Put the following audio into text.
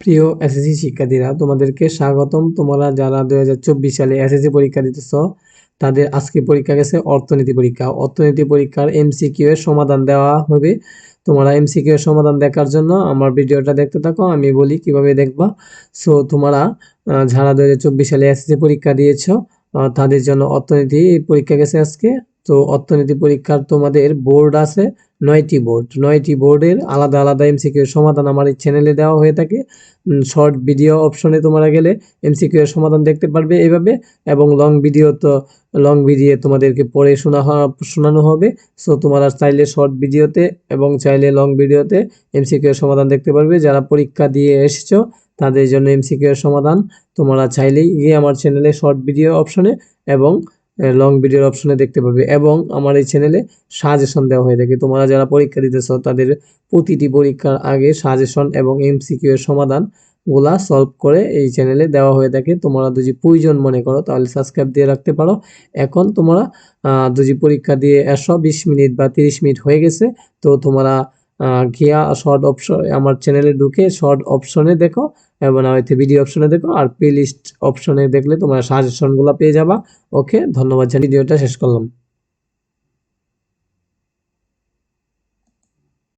প্রিয় এসএসসি শিক্ষার্থীরা, তোমাদেরকে স্বাগতম। তোমরা যারা দুই হাজার চব্বিশ সালে এসএসসি পরীক্ষা দিতেছ, তাদের আজকে পরীক্ষা গেছে অর্থনীতি পরীক্ষা। অর্থনীতি পরীক্ষার এমসিকিউ এর সমাধান দেওয়া হবে। তোমরা এমসিকিউ এর সমাধান দেখার জন্য আমার ভিডিওটা দেখতে থাকো, আমি বলি কীভাবে দেখবা। সো তোমরা যারা দুই হাজার চব্বিশ সালে এসএসসি পরীক্ষা দিয়েছ তাদের জন্য অর্থনীতি পরীক্ষা গেছে আজকে। তো, অর্থনীতি পরীক্ষার তোমাদের বোর্ড আছে নয়টি বোর্ড। নয়টি বোর্ডের আলাদা আলাদা এমসিকিউ সমাধান আমার এই চ্যানেলে দেওয়া হয়ে থাকে। শর্ট ভিডিও অপশনে তোমরা গেলে এমসিকিউ সমাধান দেখতে পারবে এইভাবে এবং লং ভিডিও তো লং ভিডিও তোমাদেরকে পড়ে শোনা শোনানো হবে। সো তোমরা চাইলে শর্ট ভিডিওতে এবং চাইলে লং ভিডিওতে এমসিকিউ সমাধান দেখতে পারবে। যারা পরীক্ষা দিয়ে এসেছ, তাদের জন্য এমসিকিউ সমাধান তোমরা চাইলেই গিয়ে আমার চ্যানেলে শর্ট ভিডিও অপশনে এবং লং ভিডিওর অপশনে দেখতে পারবে। এবং আমার এই চ্যানেলে সাজেশন দেওয়া হয়ে থাকে। তোমরা যারা পরীক্ষা দিতেছো, তাদের প্রতিটি পরীক্ষার আগে সাজেশন এবং এমসিকিউ এর সমাধানগুলা সলভ করে এই চ্যানেলে দেওয়া হয়ে থাকে। তোমরা যদি প্রয়োজন মনে করো, তাহলে সাবস্ক্রাইব দিয়ে রাখতে পারো। এখন তোমরা যদি পরীক্ষা দিয়ে একশো বিশ মিনিট বা তিরিশ মিনিট হয়ে গেছে, তো তোমরা গিয়া শর্ট অপশন আমার চ্যানেলে ঢুকে শর্ট অপশনে দেখো, এবং হয়তো ভিডিও অপশনে দেখো, আর প্লে লিস্ট অপশনে দেখলে তোমরা সাজেশনগুলো পেয়ে যাবা। ওকে ধন্যবাদ জানি ভিডিওটা শেষ করলাম।